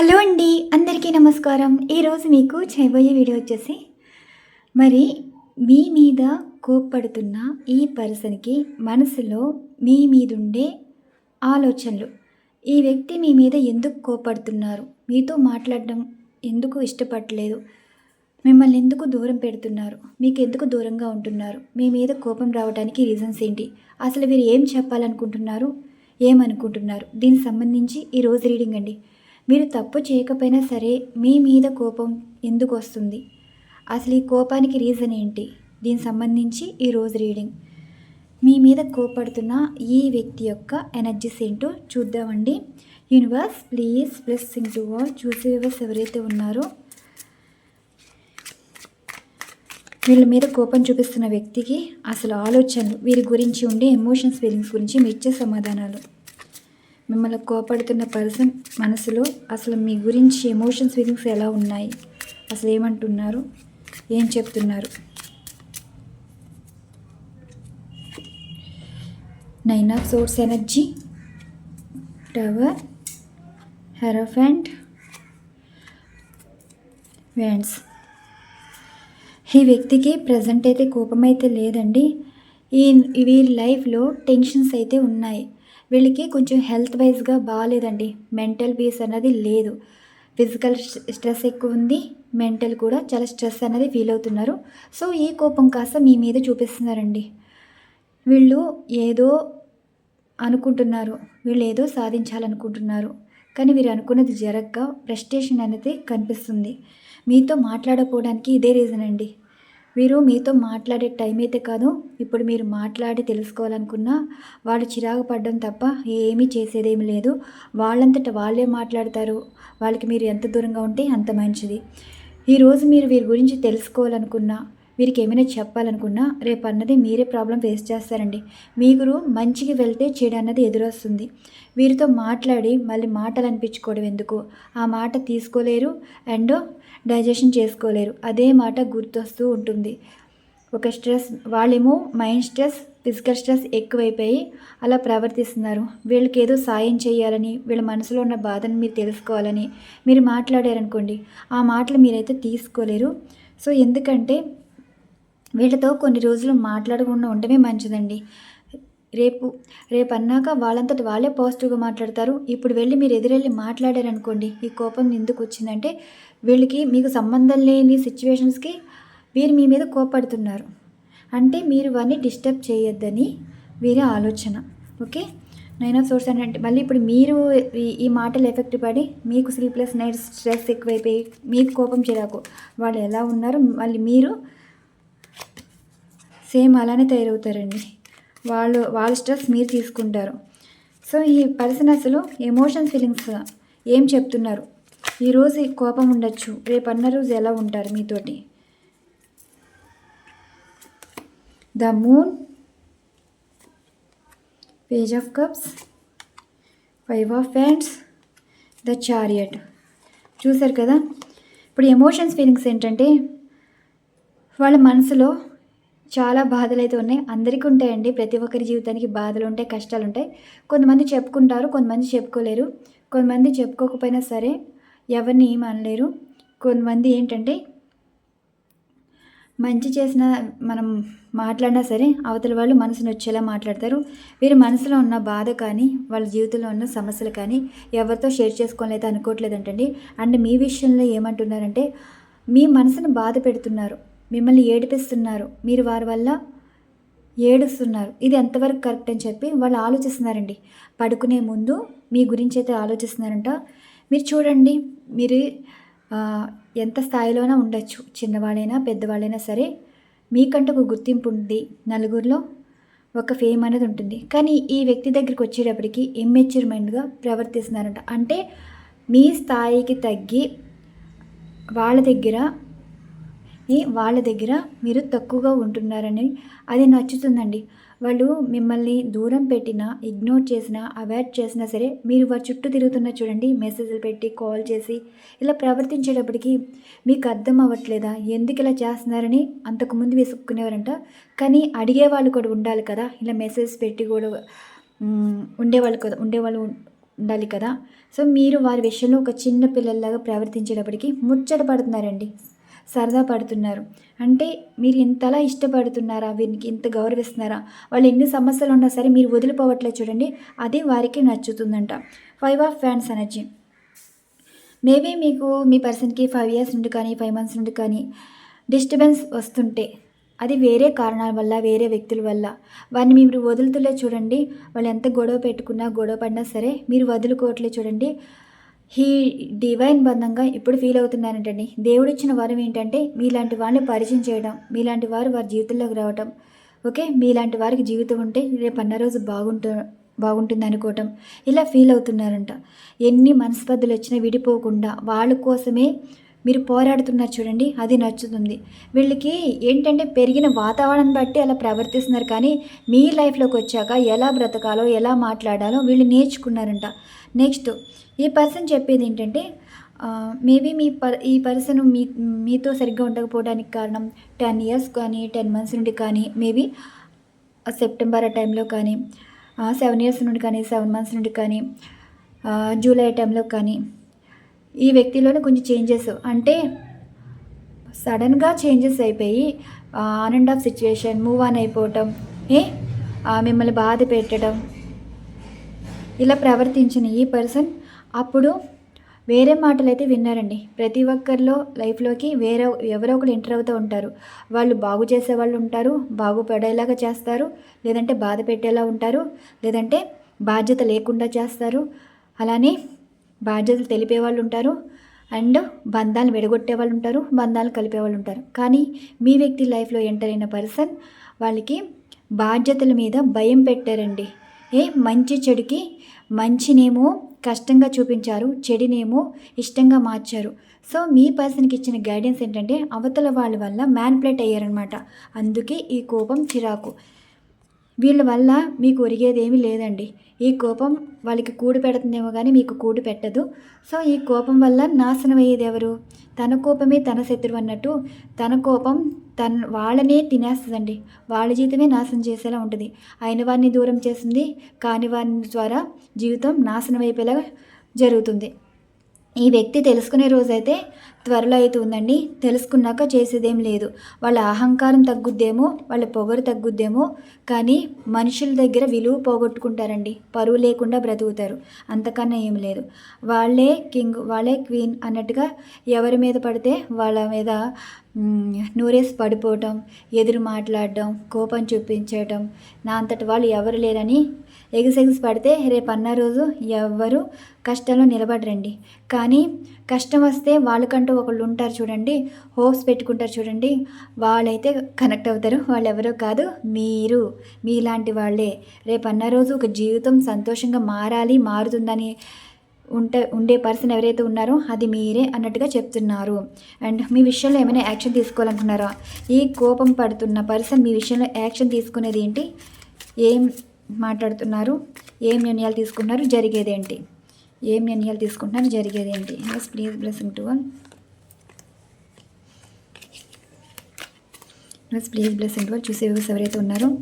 Hello అండి అందరికీ నమస్కారం. ఈరోజు మీకు చేయబోయే వీడియో వచ్చేసి మరి మీ మీద కోప్పడుతున్న ఈ పర్సన్కి మనసులో మీ మీద ఉండే ఆలోచనలు. ఈ వ్యక్తి మీ మీద ఎందుకు కోప్పడుతున్నారు మీతో మాట్లాడడం ఎందుకు ఇష్టపడలేదు? మిమ్మల్ని ఎందుకు దూరం పెడుతున్నారు? మీకు ఎందుకు దూరంగా ఉంటున్నారు? మీ మీద కోపం రావడానికి రీజన్స్ ఏంటి? అసలు మీరు ఏం చెప్పాలనుకుంటున్నారు? ఏమనుకుంటున్నారు? దీనికి సంబంధించి ఈరోజు రీడింగ్ అండి. మీరు తప్పు చేయకపోయినా సరే మీ మీద కోపం ఎందుకు వస్తుంది? అసలు ఈ కోపానికి రీజన్ ఏంటి? దీనికి సంబంధించి ఈ రోజు రీడింగ్. మీ మీద కోపడుతున్న ఈ వ్యక్తి యొక్క ఎనర్జీస్ ఏంటో చూద్దామండి. Universe please blessing to all. చూసే వ్యూవర్స్ ఎవరైతే ఉన్నారో వీళ్ళ మీద కోపం చూపిస్తున్న వ్యక్తికి అసలు ఆలోచనలు వీరి గురించి ఉండే ఎమోషన్స్ ఫీలింగ్స్ గురించి మీ ఇచ్చే సమాధానాలు. మిమ్మల్ని కోపడుతున్న పర్సన్ మనసులో అసలు మీ గురించి ఎమోషన్స్ ఫీలింగ్స్ ఎలా ఉన్నాయి? అసలు ఏమంటున్నారు? ఏం చెప్తున్నారు? Nine of source energy tower hierophant wands ఈ వ్యక్తికి ప్రజెంట్ అయితే కోపం అయితే లేదండి. ఈ వీరి లైఫ్లో టెన్షన్స్ అయితే ఉన్నాయి. వీళ్ళకి కొంచెం హెల్త్ వైజ్గా బాగాలేదండి మెంటల్ పీస్ అన్నది లేదు. ఫిజికల్ స్ట్రెస్ ఎక్కువ ఉంది. మెంటల్ కూడా చాలా స్ట్రెస్ అనేది ఫీల్ అవుతున్నారు. సో ఈ కోపం కాస్త మీ మీద చూపిస్తున్నారండి. వీళ్ళు ఏదో అనుకుంటున్నారు. వీళ్ళు ఏదో సాధించాలనుకుంటున్నారు. కానీ వీరు అనుకున్నది జరగక ఫ్రస్ట్రేషన్ అనేది కనిపిస్తుంది. మీతో మాట్లాడకపోవడానికి ఇదే రీజన్ అండి. వీరు మీతో మాట్లాడే టైం అయితే కాదు ఇప్పుడు మీరు మాట్లాడి తెలుసుకోవాలనుకున్నా వాళ్ళు చిరాకు పడడం తప్ప ఏమీ చేసేదేమి లేదు. వాళ్ళంతట వాళ్ళే మాట్లాడతారు. వాళ్ళకి మీరు ఎంత దూరంగా ఉంటే అంత మంచిది. ఈరోజు మీరు వీరి గురించి తెలుసుకోవాలనుకున్నా వీరికి ఏమైనా చెప్పాలనుకున్నా రేపు అన్నది మీరే ప్రాబ్లం ఫేస్ చేస్తారండి. మీరు మంచికి వెళ్తే చెడు అన్నది ఎదురొస్తుంది. వీరితో మాట్లాడి మళ్ళీ మాటలు అనిపించుకోవడం ఎందుకు? ఆ మాట తీసుకోలేరు. అండ్ డైజెషన్ చేసుకోలేరు. అదే మాట గుర్తొస్తూ ఉంటుంది. ఒక స్ట్రెస్ వాళ్ళేమో మైండ్ స్ట్రెస్ ఫిజికల్ స్ట్రెస్ ఎక్కువైపోయి అలా ప్రవర్తిస్తున్నారు. వీళ్ళకి ఏదో సాయం చేయాలని వీళ్ళ మనసులో ఉన్న బాధను మీరు తెలుసుకోవాలని మీరు మాట్లాడారనుకోండి ఆ మాటలు మీరైతే తీసుకోలేరు. సో ఎందుకంటే వీళ్ళతో కొన్ని రోజులు మాట్లాడకుండా ఉండమే మంచిదండి. రేపు రేపు అన్నాక వాళ్ళంతటి వాళ్ళే పాజిటివ్గా మాట్లాడతారు. ఇప్పుడు వెళ్ళి మీరు ఎదురెళ్ళి మాట్లాడారనుకోండి ఈ కోపం ఎందుకు వచ్చిందంటే వీళ్ళకి మీకు సంబంధం లేని సిచ్యువేషన్స్కి వీరు మీ మీద కోపడుతున్నారు. అంటే మీరు వారిని డిస్టర్బ్ చేయొద్దని వీరి ఆలోచన. ఓకే? నైన్ ఆఫ్ సోర్స్ అంటే మళ్ళీ ఇప్పుడు మీరు ఈ మాటలు ఎఫెక్ట్ పడి మీకు స్లీప్లెస్ నైట్ స్ట్రెస్ ఎక్కువైపోయి మీకు కోపం చిరాకు వాళ్ళు ఎలా ఉన్నారు మళ్ళీ మీరు సేమ్ అలానే తయారవుతారండి. వాళ్ళు వాళ్ళ స్ట్రెస్ మీరు తీసుకుంటారు. సో ఈ పర్సన్ అసలు ఎమోషన్ ఫీలింగ్స్ ఏం చెప్తున్నారు? ఈరోజు కోపం ఉండొచ్చు. రేపు అన్న రోజు ఎలా ఉంటారు మీతోటి? The moon page of cups five of wands the chariot. చూసారు కదా? ఇప్పుడు ఎమోషన్స్ ఫీలింగ్స్ ఏంటంటే వాళ్ళ మనసులో చాలా బాధలు అయితే ఉన్నాయి. అందరికీ ఉంటాయండి. ప్రతి ఒక్కరి జీవితానికి బాధలు ఉంటాయి కష్టాలు ఉంటాయి. కొంతమంది చెప్పుకుంటారు కొంతమంది చెప్పుకోలేరు. కొంతమంది చెప్పుకోకపోయినా సరే ఎవరిని ఏం అనలేరు. కొంతమంది ఏంటంటే మంచి చేసిన మనం మాట్లాడినా సరే అవతల వాళ్ళు మనసును వచ్చేలా మాట్లాడతారు. వీరి మనసులో ఉన్న బాధ కానీ వాళ్ళ జీవితంలో ఉన్న సమస్యలు కానీ ఎవరితో షేర్ చేసుకోలేదు అనుకోవట్లేదంటండి. అండ్ మీ విషయంలో ఏమంటున్నారంటే మీ మనసును బాధ పెడుతున్నారు. మిమ్మల్ని ఏడిపిస్తున్నారు. మీరు వారి వల్ల ఏడుస్తున్నారు. ఇది ఎంతవరకు కరెక్ట్ అని చెప్పి వాళ్ళు ఆలోచిస్తున్నారండి. పడుకునే ముందు మీ గురించి అయితే ఆలోచిస్తున్నారంట. మీరు చూడండి మీరు ఎంత స్థాయిలోనే ఉండొచ్చు. చిన్నవాళ్ళైనా పెద్దవాళ్ళైనా సరే మీకంటూ ఒక గుర్తింపు ఉంది. నలుగురిలో ఒక ఫేమ్ అనేది ఉంటుంది. కానీ ఈ వ్యక్తి దగ్గరికి వచ్చేటప్పటికి ఇమ్మెచ్యూర్ మైండ్గా ప్రవర్తిస్తున్నారంట. అంటే మీ స్థాయికి తగ్గి వాళ్ళ దగ్గర వాళ్ళ దగ్గర మీరు తక్కువగా ఉంటున్నారని అది నచ్చుతుందండి. వాళ్ళు మిమ్మల్ని దూరం పెట్టినా ఇగ్నోర్ చేసినా అవాయిడ్ చేసినా సరే మీరు వారి చుట్టూ తిరుగుతున్న చూడండి మెసేజ్లు పెట్టి కాల్ చేసి ఇలా ప్రవర్తించేటప్పటికి మీకు అర్థం అవ్వట్లేదా? ఎందుకు ఇలా చేస్తున్నారని అంతకుముందు వేసుకునేవారంట కానీ అడిగేవాళ్ళు కూడా ఉండాలి కదా. ఇలా మెసేజ్ పెట్టి కూడా ఉండేవాళ్ళు కదా ఉండేవాళ్ళు ఉండాలి కదా. సో మీరు వారి విషయంలో ఒక చిన్న పిల్లల్లాగా ప్రవర్తించేటప్పటికి ముచ్చట పడుతున్నారండి. సరదా పడుతున్నారు. అంటే మీరు ఇంతలా ఇష్టపడుతున్నారా వీరికి ఇంత గౌరవిస్తున్నారా వాళ్ళు ఎన్ని సమస్యలు ఉన్నా సరే మీరు వదిలిపోవట్లే చూడండి అది వారికి నచ్చుతుందంట. ఫైవ్ ఆఫ్ ఫ్యాన్స్ ఎనర్జీ మేబీ మీకు మీ పర్సన్కి ఫైవ్ ఇయర్స్ నుండి కానీ ఫైవ్ మంత్స్ నుండి కానీ డిస్టర్బెన్స్ వస్తుంటే అది వేరే కారణాల వల్ల వేరే వ్యక్తుల వల్ల వారిని మీరు వదులుతులే చూడండి వాళ్ళు ఎంత గొడవ పెట్టుకున్నా గొడవ పడినా సరే మీరు వదులుకోవట్లే చూడండి ఈ డివైన్ బంధంగా ఇప్పుడు ఫీల్ అవుతున్నానంటండి దేవుడిచ్చిన వరం ఏంటంటే మీలాంటి వారిని పరిచయం చేయడం మీలాంటి వారు వారి జీవితంలోకి రావటం. ఓకే? మీలాంటి వారికి జీవితం ఉంటే రేపు అన్న రోజు బాగుంటు బాగుంటుంది అనుకోవటం ఇలా ఫీల్ అవుతున్నారంట. ఎన్ని మనస్పర్ధలు వచ్చినా విడిపోకుండా వాళ్ళ కోసమే మీరు పోరాడుతున్నారు చూడండి. అది నచ్చుతుంది. వీళ్ళకి ఏంటంటే పెరిగిన వాతావరణం బట్టి అలా ప్రవర్తిస్తున్నారు కానీ మీ లైఫ్లోకి వచ్చాక ఎలా బ్రతకాలో ఎలా మాట్లాడాలో వీళ్ళు నేర్చుకున్నారంట. నెక్స్ట్ ఈ పర్సన్ చెప్పేది ఏంటంటే మేబీ మీ పర్ ఈ పర్సన్ మీ మీతో సరిగ్గా ఉండకపోవడానికి కారణం టెన్ ఇయర్స్ కానీ టెన్ మంత్స్ నుండి కానీ మేబీ సెప్టెంబర్ ఆ టైంలో కానీ సెవెన్ ఇయర్స్ నుండి కానీ సెవెన్ మంత్స్ నుండి కానీ జూలై టైంలో కానీ ఈ వ్యక్తిలోనే కొంచెం చేంజెస్. అంటే సడన్గా చేంజెస్ అయిపోయి on and off situation move on అయిపోవటం ఏ మిమ్మల్ని బాధ పెట్టడం ఇలా ప్రవర్తించిన ఈ పర్సన్ అప్పుడు వేరే మాటలు అయితే విన్నారండి. ప్రతి ఒక్కరిలో లైఫ్లోకి వేరే ఎవరో ఒకరు ఎంటర్ అవుతూ ఉంటారు. వాళ్ళు బాగు చేసే వాళ్ళు ఉంటారు బాగుపడేలాగా చేస్తారు లేదంటే బాధ పెట్టేలా ఉంటారు లేదంటే బాధ్యత లేకుండా చేస్తారు. అలానే బాధ్యతలు తెలిపే వాళ్ళు ఉంటారు అండ్ బంధాలు విడగొట్టే వాళ్ళు ఉంటారు బంధాలు కలిపే వాళ్ళు ఉంటారు. కానీ మీ వ్యక్తి లైఫ్లో ఎంటర్ అయిన పర్సన్ వాళ్ళకి బాధ్యతల మీద భయం పెట్టారండి. ఏ మంచి చెడుకి మంచినేమో కష్టంగా చూపించారు చెడినేమో ఇష్టంగా మార్చారు. సో మీ పర్సన్కి ఇచ్చిన గైడెన్స్ ఏంటంటే అవతల వాళ్ళ వల్ల మ్యాన్ప్లేట్ అయ్యారనమాట అందుకే ఈ కోపం చిరాకు. వీళ్ళ వల్ల మీకు ఒరిగేదేమీ లేదండి. ఈ కోపం వాళ్ళకి కూడు పెడుతుందేమో కానీ మీకు కూడు పెట్టదు. సో ఈ కోపం వల్ల నాశనం అయ్యేది ఎవరు? తన కోపమే తన శత్రువు అన్నట్టు తన కోపం తన వాళ్ళనే తినేస్తుందండి. వాళ్ళ జీవితమే నాశనం చేసేలా ఉంటుంది. అయిన వారిని దూరం చేస్తుంది కాని వారిని ద్వారా జీవితం నాశనం అయిపోయేలా జరుగుతుంది. ఈ వ్యక్తి తెలుసుకునే రోజైతే త్వరలో అయితే ఉందండి. తెలుసుకున్నాక చేసేదేం లేదు. వాళ్ళ అహంకారం తగ్గుద్దేమో వాళ్ళ పొగరు తగ్గుద్దేమో కానీ మనుషుల దగ్గర విలువ పోగొట్టుకుంటారండి. పరువు లేకుండా బ్రతుకుతారు. అంతకన్నా ఏం లేదు. వాళ్ళే కింగ్ వాళ్ళే క్వీన్ అన్నట్టుగా ఎవరి మీద పడితే వాళ్ళ మీద నూరేసి పడిపోవటం ఎదురు మాట్లాడడం కోపం చూపించటం నా అంతటి వాళ్ళు ఎవరు లేరని ఎగిసెగిసి పడితే రేపు అన్న రోజు ఎవ్వరు కష్టంలో నిలబడరండి. కానీ కష్టం వస్తే వాళ్ళకంటూ ఒకళ్ళు ఉంటారు చూడండి హోప్స్ పెట్టుకుంటారు చూడండి. వాళ్ళైతే కనెక్ట్ అవుతారు. వాళ్ళు ఎవరో కాదు మీరు. మీలాంటి వాళ్ళే. రేపు అన్న రోజు ఒక జీవితం సంతోషంగా మారాలి మారుతుందని ఉంటే ఉండే పర్సన్ ఎవరైతే ఉన్నారో అది మీరే అన్నట్టుగా చెప్తున్నారు. అండ్ మీ విషయంలో ఏమైనా యాక్షన్ తీసుకోవాలనుకున్నారా? ఈ కోపం పడుతున్న పర్సన్ మీ విషయంలో యాక్షన్ తీసుకునేది ఏంటి? ఏం మాట్లాడుతున్నారు. ఏం నిర్ణయాలు తీసుకుంటున్నారు జరిగేదేంటి? ఏం నిర్ణయాలు తీసుకుంటున్నారు? జరిగేదేంటి? Yes please blessing to one yes please blessing to one చూసే ఎవరైతే ఉన్నారో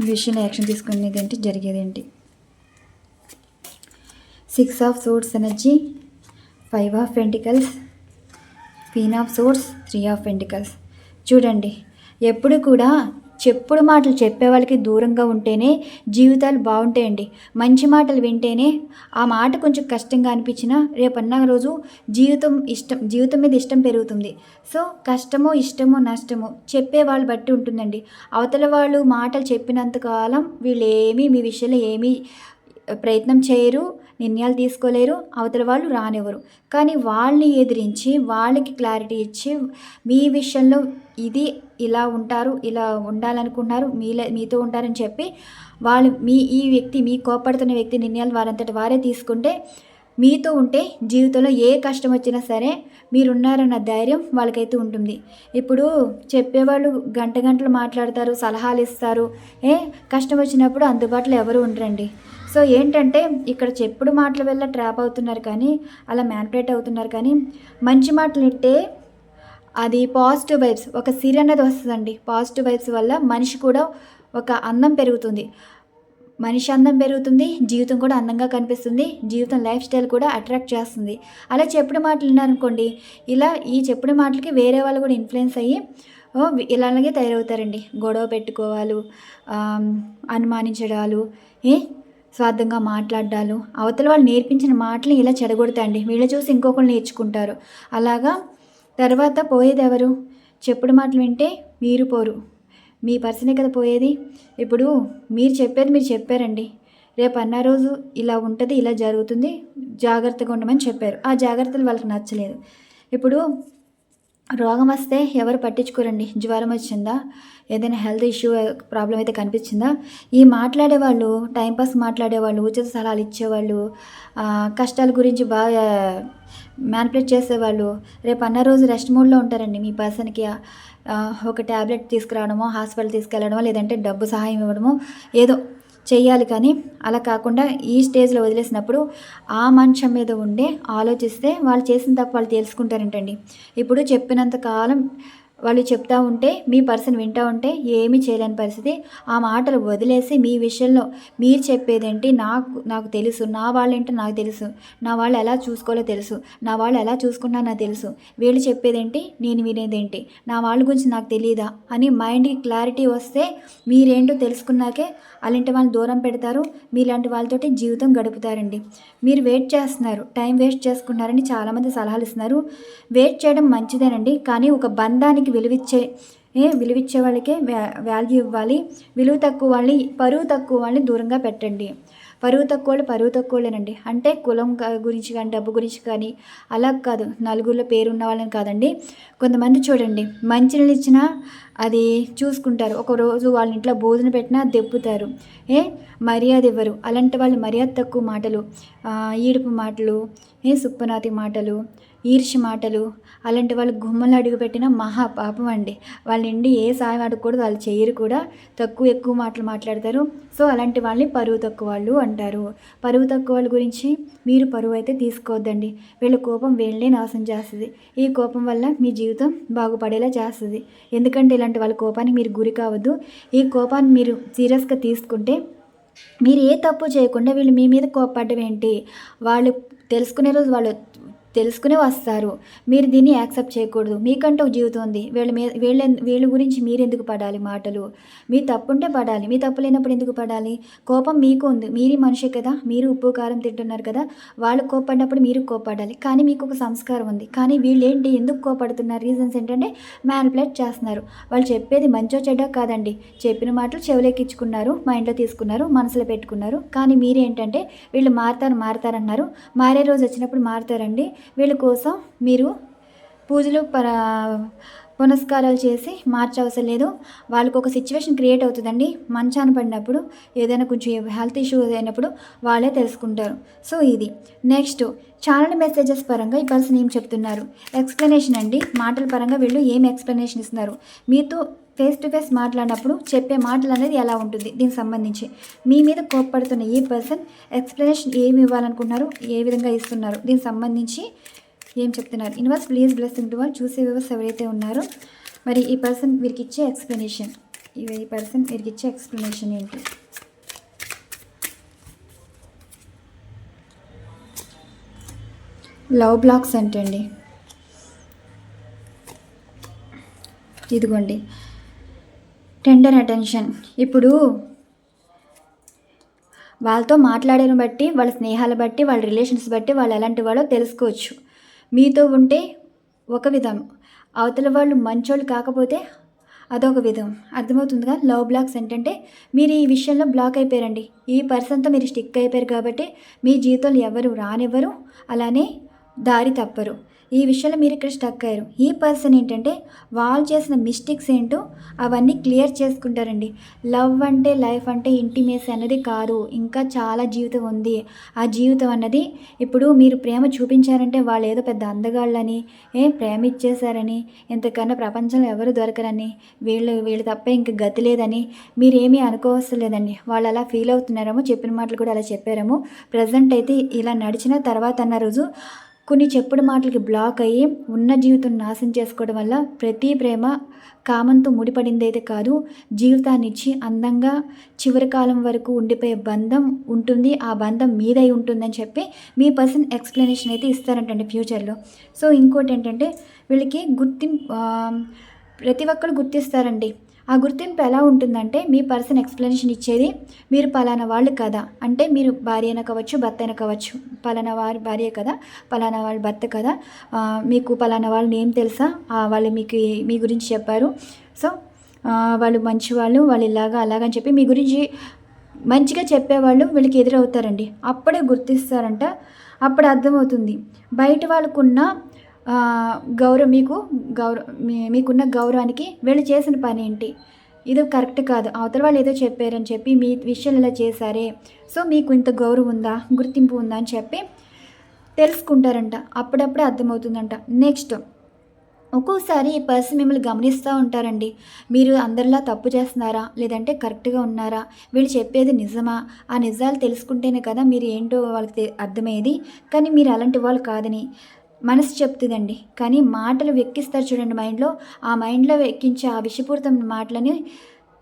విషయంలో యాక్షన్ తీసుకునేదేంటి? జరిగేదేంటి? Six of source energy five of pentacles queen of source three of pentacles చూడండి ఎప్పుడు కూడా చెప్పుడు మాటలు చెప్పే వాళ్ళకి దూరంగా ఉంటేనే జీవితాలు బాగుంటాయండి. మంచి మాటలు వింటేనే ఆ మాట కొంచెం కష్టంగా అనిపించినా రేపన్న రోజు జీవితం ఇష్టం జీవితం మీద ఇష్టం పెరుగుతుంది. సో కష్టమో ఇష్టమో నష్టమో చెప్పే వాళ్ళు బట్టి ఉంటుందండి. అవతల వాళ్ళు మాటలు చెప్పినంత కాలం వీళ్ళు ఏమీ మీ విషయంలో ఏమీ ప్రయత్నం చేయరు నిర్ణయాలు తీసుకోలేరు అవతల వాళ్ళు రానివ్వరు. కానీ వాళ్ళని ఎదిరించి వాళ్ళకి క్లారిటీ ఇచ్చి మీ విషయంలో ఇది ఇలా ఉంటారు ఇలా ఉండాలనుకున్నారు మీలే మీతో ఉంటారని చెప్పి వాళ్ళు మీ ఈ వ్యక్తి మీ కోపడుతున్న వ్యక్తి నిర్ణయాలు వారంతటి వారే తీసుకుంటే మీతో ఉంటే జీవితంలో ఏ కష్టం వచ్చినా సరే మీరున్నారన్న ధైర్యం వాళ్ళకైతే ఉంటుంది. ఇప్పుడు చెప్పేవాళ్ళు గంట గంటలు మాట్లాడతారు సలహాలు ఇస్తారు. ఏ కష్టం వచ్చినప్పుడు అందుబాటులో ఎవరు ఉండరండి. సో ఏంటంటే ఇక్కడ చెప్పుడు మాటల వల్ల ట్రాప్ అవుతున్నారు కానీ అలా మ్యాన్పేట్ అవుతున్నారు కానీ మంచి మాటలు ఇట్టే అది పాజిటివ్ వైబ్స్ ఒక సిరి అన్నది వస్తుందండి. పాజిటివ్ వైబ్స్ వల్ల మనిషి కూడా ఒక అందం పెరుగుతుంది. మనిషి అందం పెరుగుతుంది జీవితం కూడా అందంగా కనిపిస్తుంది జీవితం లైఫ్ స్టైల్ కూడా అట్రాక్ట్ చేస్తుంది. అలా చెప్పుడు మాటలు విన్నారనుకోండి ఇలా ఈ చెప్పుడు మాటలకి వేరే వాళ్ళు కూడా ఇన్ఫ్లుయెన్స్ అయ్యి ఇలాగే తయారవుతారండి. గొడవ పెట్టుకోవాలి అనుమానించడాలు ఏ స్వార్థంగా మాట్లాడాలు అవతల వాళ్ళు నేర్పించిన మాటలు ఇలా చెడగొడతాయండి. వీళ్ళు చూసి ఇంకొకరు నేర్చుకుంటారు. అలాగా తర్వాత పోయేది ఎవరు చెప్పుడు మాటలు వింటే మీరు పోరు. మీ పర్సనే కదా పోయేది? ఇప్పుడు మీరు చెప్పేది మీరు చెప్పారండి. రేపు అన్న రోజు ఇలా ఉంటుంది ఇలా జరుగుతుంది జాగ్రత్తగా ఉండమని చెప్పారు. ఆ జాగ్రత్తలు వాళ్ళకి నచ్చలేదు. ఇప్పుడు రోగం వస్తే ఎవరు పట్టించుకోరండి? జ్వరం వచ్చిందా? ఏదైనా హెల్త్ ఇష్యూ ప్రాబ్లం అయితే కనిపించిందా? ఈ మాట్లాడేవాళ్ళు టైంపాస్ మాట్లాడేవాళ్ళు ఉచిత సలహాలు ఇచ్చేవాళ్ళు కష్టాల గురించి బాగా మ్యానిపులేట్ చేసేవాళ్ళు. రేపు అన్న రోజు రెస్ట్ మోడ్లో ఉంటారండి. మీ పర్సన్కి ఒక ట్యాబ్లెట్ తీసుకురావడమో హాస్పిటల్ తీసుకెళ్ళడమో లేదంటే డబ్బు సహాయం ఇవ్వడమో ఏదో చేయాలి కానీ అలా కాకుండా ఈ స్టేజ్లో వదిలేసినప్పుడు ఆ మంచం మీద ఉండే ఆలోచిస్తే వాళ్ళు చేసిన తప్పు వాళ్ళు తెలుసుకుంటారంటండి ఇప్పుడు చెప్పినంత కాలం వాళ్ళు చెప్తా ఉంటే మీ పర్సన్ వింటూ ఉంటే ఏమీ చేయలేని పరిస్థితి. ఆ మాటలు వదిలేసి మీ విషయంలో మీరు చెప్పేదేంటి నాకు నాకు తెలుసు. నా వాళ్ళేంటో నాకు తెలుసు. నా వాళ్ళు ఎలా చూసుకోవాలో తెలుసు. నా వాళ్ళు ఎలా చూసుకున్నా నాకు తెలుసు. వీళ్ళు చెప్పేదేంటి? నేను వినేదేంటి? నా వాళ్ళ గురించి నాకు తెలియదా అని మైండ్కి క్లారిటీ వస్తే మీరేంటో తెలుసుకున్నాకే అలాంటి వాళ్ళని దూరం పెడతారు. మీలాంటి వాళ్ళతోటి జీవితం గడుపుతారండి. మీరు వెయిట్ చేస్తున్నారు. టైం వేస్ట్ చేసుకున్నారని చాలామంది సలహాలు ఇస్తున్నారు. వెయిట్ చేయడం మంచిదేనండి. కానీ ఒక బంధానికి విలువిచ్చే ఏ విలువిచ్చే వాళ్ళకే వ్యా వాల్యూ ఇవ్వాలి. విలువ తక్కువ వాళ్ళని పరువు తక్కువ వాళ్ళని దూరంగా పెట్టండి. పరువు తక్కువలు పరువు తక్కువ అంటే కులం గురించి కానీ డబ్బు గురించి కానీ అలా కాదు. నలుగురిలో పేరు ఉన్న వాళ్ళని కాదండి. కొంతమంది చూడండి మంచినీళ్ళు ఇచ్చినా అది చూసుకుంటారు. ఒకరోజు వాళ్ళ ఇంట్లో భోజనం పెట్టినా దెప్పుతారు ఏ? మర్యాద ఇవ్వరు. అలాంటి వాళ్ళు మర్యాద తక్కువ మాటలు ఈడుపు మాటలు ఏ సుప్పనాతి మాటలు ఈర్ష్య మాటలు అలాంటి వాళ్ళు గుమ్మలు అడుగుపెట్టిన మహా పాపం అండి. వాళ్ళ నుండి ఏ సాయం అడగకూడదు వాళ్ళు చేయరు కూడా. తక్కువ ఎక్కువ మాటలు మాట్లాడతారు. సో అలాంటి వాళ్ళని పరువు తక్కువ వాళ్ళు అంటారు. పరువు తక్కువ వాళ్ళ గురించి మీరు పరువు అయితే తీసుకోవద్దండి. వీళ్ళ కోపం వీళ్ళే నాశనం చేస్తుంది. ఈ కోపం వల్ల మీ జీవితం బాగుపడేలా చేస్తుంది. ఎందుకంటే ఇలాంటి వాళ్ళ కోపానికి మీరు గురి కావద్దు. ఈ కోపాన్ని మీరు సీరియస్గా తీసుకుంటే మీరు ఏ తప్పు చేయకుండా వీళ్ళు మీ మీద కోపపడడం ఏంటి? వాళ్ళు తెలుసుకునే రోజు వాళ్ళు తెలుసుకునే వస్తారు. మీరు దీన్ని యాక్సెప్ట్ చేయకూడదు. మీకంటూ ఒక జీవితం ఉంది. వీళ్ళ మీద వీళ్ళ వీళ్ళ గురించి మీరు ఎందుకు పడాలి మాటలు? మీ తప్పుంటే పడాలి. మీ తప్పు లేనప్పుడు ఎందుకు పడాలి? కోపం మీకు ఉంది. మీరు మనిషే కదా. మీరు ఉప్పు కారం తింటున్నారు కదా. వాళ్ళు కోపడినప్పుడు మీరు కోపడాలి కానీ మీకు ఒక సంస్కారం ఉంది. కానీ వీళ్ళు ఏంటి ఎందుకు కోపడుతున్నారు? రీజన్స్ ఏంటంటే మ్యానిపులేట్ చేస్తున్నారు. వాళ్ళు చెప్పేది మంచో చెడ్డ కాదండి. చెప్పిన మాటలు చెవులెక్కించుకున్నారు మైండ్లో తీసుకున్నారు మనసులో పెట్టుకున్నారు. కానీ మీరేంటంటే వీళ్ళు మారుతారు మారుతారన్నారు. మారే రోజు వచ్చినప్పుడు మారుతారండి. వీళ్ళ కోసం మీరు పూజలు పర పునస్కారాలు చేసి మార్చవసరం లేదు. వాళ్ళకు ఒక సిచ్యువేషన్ క్రియేట్ అవుతుందండి. మంచాన పడినప్పుడు ఏదైనా కొంచెం హెల్త్ ఇష్యూ అయినప్పుడు వాళ్ళే తెలుసుకుంటారు. సో ఇది. నెక్స్ట్ ఛానల్ మెసేజెస్ పరంగా ఈ పర్సన్ ఏం చెప్తున్నారు? ఎక్స్ప్లెనేషన్ అండి. మాటల పరంగా వీళ్ళు ఏం ఎక్స్ప్లెనేషన్ ఇస్తున్నారు? మీతో ఫేస్ టు ఫేస్ మాట్లాడినప్పుడు చెప్పే మాటలు అనేది ఎలా ఉంటుంది? దీనికి సంబంధించి మీ మీద కోప్పడుతున్న ఈ పర్సన్ ఎక్స్ప్లెనేషన్ ఏమి ఇవ్వాలనుకుంటున్నారు? ఏ విధంగా ఇస్తున్నారు? దీనికి సంబంధించి ఏం చెప్తున్నారు? యూనివర్స్ ప్లీజ్ బ్లెస్సింగ్ టు వాళ్ళు చూసే వ్యవస్థ ఎవరైతే ఉన్నారో మరి ఈ పర్సన్ వీరికి ఇచ్చే ఎక్స్ప్లెనేషన్ ఈ పర్సన్ వీరికి ఇచ్చే ఎక్స్ప్లెనేషన్ ఏంటి? లవ్ బ్లాక్స్ అంటండి. ఇదిగోండి. Tender attention. ఇప్పుడు వాళ్ళతో మాట్లాడేను బట్టి వాళ్ళ స్నేహాల బట్టి వాళ్ళ రిలేషన్స్ బట్టి వాళ్ళు ఎలాంటి వాళ్ళో తెలుసుకోవచ్చు. మీతో ఉంటే ఒక విధం. అవతల వాళ్ళు మంచోళ్ళు కాకపోతే అదొక విధం. అర్థమవుతుందిగా? లవ్ బ్లాక్స్ ఏంటంటే మీరు ఈ విషయంలో బ్లాక్ అయిపోయారండి. ఈ పర్సన్తో మీరు స్టిక్ అయిపోయారు కాబట్టి మీ జీవితంలో ఎవరు రానివ్వరు. అలానే దారి తప్పరు. ఈ విషయంలో మీరు ఇక్కడ స్టక్ అయ్యారు. ఈ పర్సన్ ఏంటంటే వాళ్ళు చేసిన మిస్టేక్స్ ఏంటో అవన్నీ క్లియర్ చేసుకుంటారండి. లవ్ అంటే లైఫ్ అంటే ఇంటిమేసి అన్నది కాదు. ఇంకా చాలా జీవితం ఉంది. ఆ జీవితం అన్నది ఇప్పుడు మీరు ప్రేమ చూపించారంటే వాళ్ళు ఏదో పెద్ద అందగాళ్ళని ఏ ప్రేమ ఇచ్చేసారని ఇంతకన్నా ప్రపంచంలో ఎవరు దొరకరని వీళ్ళు వీళ్ళు తప్ప ఇంక గతి లేదని మీరేమీ అనుకోవసం లేదండి. వాళ్ళు అలా ఫీల్ అవుతున్నారేమో చెప్పిన మాటలు కూడా అలా చెప్పారేమో. ప్రజెంట్ అయితే ఇలా నడిచిన తర్వాత అన్న రోజు కొన్ని చెప్పుడు మాటలకి బ్లాక్ అయ్యి ఉన్న జీవితం నాశనం చేసుకోవడం వల్ల ప్రతి ప్రేమ కామంతో ముడిపడిందైతే కాదు జీవితాన్ని ఇచ్చి అందంగా చివరి కాలం వరకు ఉండిపోయే బంధం ఉంటుంది. ఆ బంధం మీదై ఉంటుందని చెప్పి మీ పర్సన్ ఎక్స్ప్లెనేషన్ అయితే ఇస్తారంటండి ఫ్యూచర్లో. సో ఇంకోటి ఏంటంటే వీళ్ళకి గుర్తింపు ప్రతి ఒక్కరు గుర్తిస్తారండి. ఆ గుర్తింపు ఎలా ఉంటుందంటే మీ పర్సన్ ఎక్స్ప్లెనేషన్ ఇచ్చేది మీరు పలానా వాళ్ళు కదా. అంటే మీరు భార్య అయినా కావచ్చు భర్త అయినా కావచ్చు పలానా వారి భార్య కదా పలానా వాళ్ళ భర్త కదా. మీకు పలానా వాళ్ళని నేమ్ తెలుసా? వాళ్ళు మీకు మీ గురించి చెప్పారు. సో వాళ్ళు మంచి వాళ్ళు వాళ్ళు ఇలాగా అలాగని చెప్పి మీ గురించి మంచిగా చెప్పేవాళ్ళు వీళ్ళకి ఎదురవుతారండి. అప్పుడే గుర్తిస్తారంట. అప్పుడు అర్థమవుతుంది. బయట వాళ్ళకున్న గౌరవం మీకు గౌరవ మీ- మీకున్న గౌరవానికి వీళ్ళు చేసిన పని ఏంటి? ఇది కరెక్ట్ కాదు. అవతల వాళ్ళు ఏదో చెప్పారని చెప్పి మీ విషయాలు ఇలా చేశారే. సో మీకు ఇంత గౌరవం ఉందా? గుర్తింపు ఉందా? అని చెప్పి తెలుసుకుంటారంట. అప్పుడప్పుడే అర్థమవుతుందంట. నెక్స్ట్ ఒక్కోసారి ఈ పర్సన్ మిమ్మల్ని గమనిస్తూ ఉంటారండి. మీరు అందరిలా తప్పు చేస్తున్నారా? లేదంటే కరెక్ట్గా ఉన్నారా? వీళ్ళు చెప్పేది నిజమా? ఆ నిజాలు తెలుసుకుంటేనే కదా మీరు ఏంటో వాళ్ళకి అర్థమయ్యేది. కానీ మీరు అలాంటి వాళ్ళు కాదని. మనసు చెప్తుందండి. కానీ మాటలు వెక్కిస్తారు చూడండి మైండ్లో. ఆ మైండ్లో వెక్కించే ఆ విషపూరితమైన మాటలని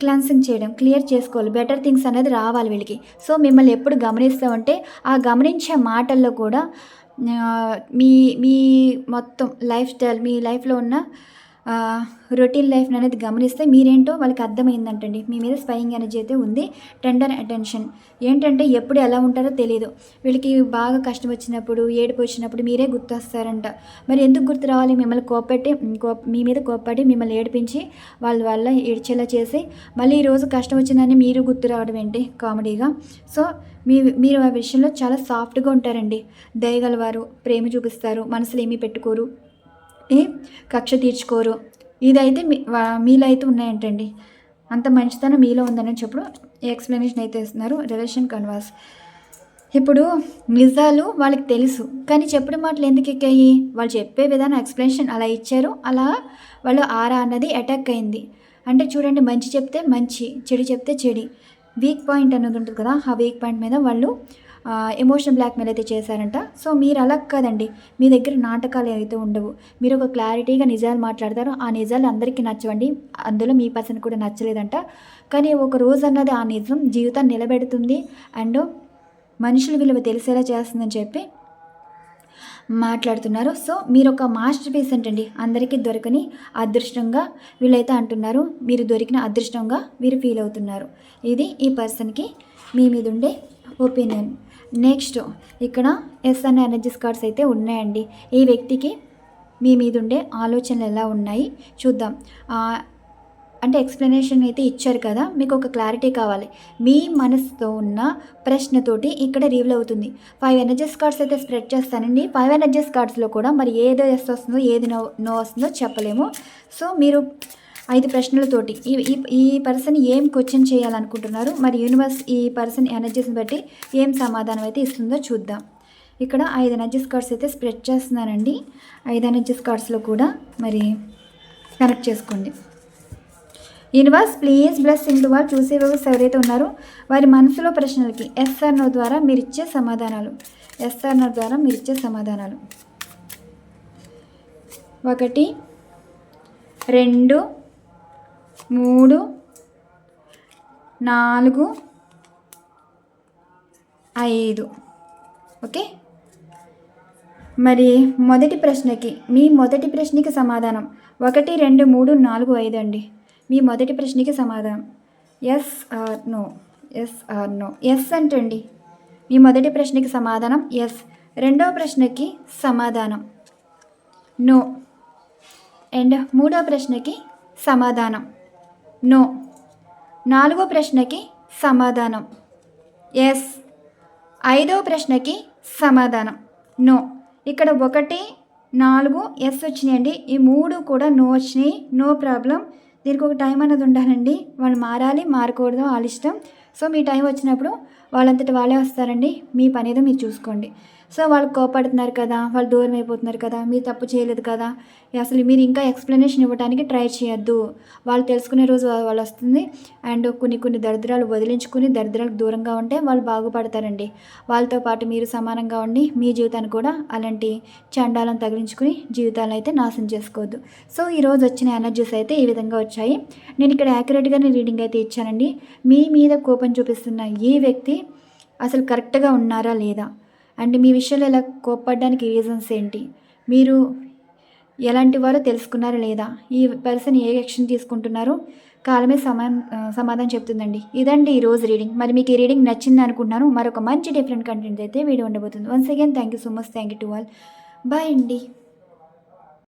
క్లెన్సింగ్ చేయడం క్లియర్ చేసుకోవాలి. బెటర్ థింగ్స్ అనేది రావాలి వీళ్ళకి. సో మిమ్మల్ని ఎప్పుడు గమనిస్తూ ఉంటే ఆ గమనించే మాటల్లో కూడా మీ మీ మొత్తం లైఫ్ స్టైల్ మీ లైఫ్లో ఉన్న రొటీన్ లైఫ్ అనేది గమనిస్తే మీరేంటో వాళ్ళకి అర్థమైందంటండి. మీ మీద స్పయింగ్ ఎనర్జీ అయితే ఉంది. Tender attention. ఏంటంటే ఎప్పుడు ఎలా ఉంటారో తెలియదు వీళ్ళకి బాగా కష్టం వచ్చినప్పుడు ఏడుపు వచ్చినప్పుడు మీరే గుర్తొస్తారంట. మరి ఎందుకు గుర్తు రావాలి? మిమ్మల్ని కోపెట్టి కో మీ మీద కోప్పడి మిమ్మల్ని ఏడిపించి వాళ్ళ వల్ల ఏడ్చేలా చేసి మళ్ళీ ఈరోజు కష్టం వచ్చిందని మీరు గుర్తు రావడం ఏంటి? కామెడీగా. సో మీ మీరు ఆ విషయంలో చాలా సాఫ్ట్గా ఉంటారండి. దయగలవారు ప్రేమ చూపిస్తారు మనసులో ఏమీ పెట్టుకోరు. కాబట్టి కక్ష తీర్చుకోరు. ఇదైతే మీ మీలో అయితే ఉన్నాయంటండి. అంత మంచితనం మీలో ఉందని చెప్పుడు ఎక్స్ప్లెనేషన్ అయితే ఇస్తున్నారు రిలేషన్ కన్వాస్. ఇప్పుడు నిజాలు వాళ్ళకి తెలుసు కానీ చెప్పిన మాటలు ఎందుకు ఎక్కాయి? వాళ్ళు చెప్పే విధానం ఎక్స్ప్లెనేషన్ అలా ఇచ్చారు అలా వాళ్ళు ఆరా అన్నది అటాక్ అయింది. అంటే చూడండి మంచి చెప్తే మంచి చెడు చెప్తే చెడి. వీక్ పాయింట్ అన్నది ఉంటుంది కదా ఆ వీక్ పాయింట్ మీద వాళ్ళు ఎమోషనల్ బ్లాక్మెయిల్ అయితే చేశారంట. సో మీరు అలా కాదండి. మీ దగ్గర నాటకాలు అయితే ఉండవు మీరు ఒక క్లారిటీగా నిజాలు మాట్లాడతారు ఆ నిజాలు అందరికీ నచ్చవండి. అందులో మీ పర్సన్ కూడా నచ్చలేదంట. కానీ ఒక రోజు అన్నది ఆ నిజం జీవితాన్ని నిలబెడుతుంది. అండ్ మనుషుల విలువ తెలిసేలా చేస్తుందని చెప్పి మాట్లాడుతున్నారు. సో మీరు ఒక మాస్టర్ పీస్ అంటండి. అందరికీ దొరకని అదృష్టంగా వీళ్ళైతే అంటున్నారు. మీరు దొరికిన అదృష్టంగా మీరు ఫీల్ అవుతున్నారు. ఇది ఈ పర్సన్కి మీ మీద ఉండే ఒపీనియన్. నెక్స్ట్ ఇక్కడ ఎస్ఎన్ ఎనర్జీస్ కార్డ్స్ అయితే ఉన్నాయండి. ఈ వ్యక్తికి మీ మీద ఉండే ఆలోచనలు ఎలా ఉన్నాయి? చూద్దాం. అంటే ఎక్స్ప్లెనేషన్ అయితే ఇచ్చారు కదా. మీకు ఒక క్లారిటీ కావాలి. మీ మనసుతో ఉన్న ప్రశ్నతోటి ఇక్కడ రివీల్ అవుతుంది. ఫైవ్ ఎనర్జీస్ కార్డ్స్ అయితే స్ప్రెడ్ చేస్తానండి. ఫైవ్ ఎనర్జీస్ కార్డ్స్లో కూడా మరి ఏదో ఎస్ వస్తుందో ఏది నో నో వస్తుందో చెప్పలేము. సో మీరు ఐదు ప్రశ్నలతోటి. ఈ ఈ పర్సన్ ఏం క్వశ్చన్ చేయాలనుకుంటున్నారు? మరి యూనివర్స్ ఈ పర్సన్ ఎనర్జీస్ని బట్టి ఏం సమాధానం అయితే ఇస్తుందో చూద్దాం. ఇక్కడ ఐదు ఎనర్జీస్ కార్డ్స్ అయితే స్ప్రెడ్ చేస్తున్నానండి. ఐదు ఎనర్జీస్ కార్డ్స్లో కూడా మరి కనెక్ట్ చేసుకోండి. యూనివర్స్ ప్లీజ్ బ్లెస్ ఇంటూ వాళ్ళు చూసే వ్యూవర్స్ ఎవరైతే ఉన్నారో వారి మనసులో ప్రశ్నలకి ఎస్ఆర్నో ద్వారా మీరు ఇచ్చే సమాధానాలు ఎస్ఆర్నో ద్వారా మీరు ఇచ్చే సమాధానాలు. ఒకటి రెండు మూడు నాలుగు ఐదు. ఓకే? మరి మొదటి ప్రశ్నకి మీ మొదటి ప్రశ్నకి సమాధానం ఒకటి రెండు మూడు నాలుగు ఐదు అండి. మీ మొదటి ప్రశ్నకి సమాధానం yes or no yes or no. Yes అంటండి. మీ మొదటి ప్రశ్నకి సమాధానం ఎస్. రెండవ ప్రశ్నకి సమాధానం నో. అండ్ మూడవ ప్రశ్నకి సమాధానం నో. నాలుగో ప్రశ్నకి సమాధానం. ఎస్. ఐదవ ప్రశ్నకి సమాధానం. నో. ఇక్కడ ఒకటి నాలుగు ఎస్ వచ్చినాయండి. ఈ మూడు కూడా నో వచ్చినాయి. No problem. దీనికి ఒక టైం అనేది ఉండాలండి. వాళ్ళు మారాలి మారకూడదు వాళ్ళ ఇష్టం. సో మీ టైం వచ్చినప్పుడు వాళ్ళంతటి వాళ్ళే వస్తారండి. మీ పని ఏదో మీరు చూసుకోండి. సో వాళ్ళు కోపడుతున్నారు కదా వాళ్ళు దూరం అయిపోతున్నారు కదా మీరు తప్పు చేయలేదు కదా అసలు మీరు ఇంకా ఎక్స్ప్లెనేషన్ ఇవ్వడానికి ట్రై చేయొద్దు. వాళ్ళు తెలుసుకునే రోజు వాళ్ళు వస్తుంది అండ్ కొన్ని కొన్ని దరిద్రాలు వదిలించుకుని దరిద్రాలకు దూరంగా ఉంటే వాళ్ళు బాగుపడతారండి. వాళ్ళతో పాటు మీరు సమానంగా ఉండి మీ జీవితాన్ని కూడా అలాంటి చండాలను తగిలించుకుని జీవితాలను అయితే నాశనం చేసుకోవద్దు. సో ఈరోజు వచ్చిన ఎనర్జీస్ అయితే ఈ విధంగా వచ్చాయి. నేను ఇక్కడ యాక్యురేట్గానే రీడింగ్ అయితే ఇచ్చానండి. మీ మీద కోపం చూపిస్తున్న ఈ వ్యక్తి అసలు కరెక్ట్గా ఉన్నారా లేదా? అండ్ మీ విషయంలో ఇలా కోప్పడడానికి రీజన్స్ ఏంటి? మీరు ఎలాంటి వారో తెలుసుకున్నారా లేదా? ఈ పర్సన్ ఏ యాక్షన్ తీసుకుంటున్నారో కాలమే సమా సమాధానం చెప్తుందండి. ఇదండి ఈ రోజు రీడింగ్ మరి మీకు ఈ రీడింగ్ నచ్చింది అనుకుంటున్నాను. మరొక మంచి డిఫరెంట్ కంటెంట్ అయితే వీడియో ఉండబోతుంది. Once again thank you so much thank you to all bye అండి.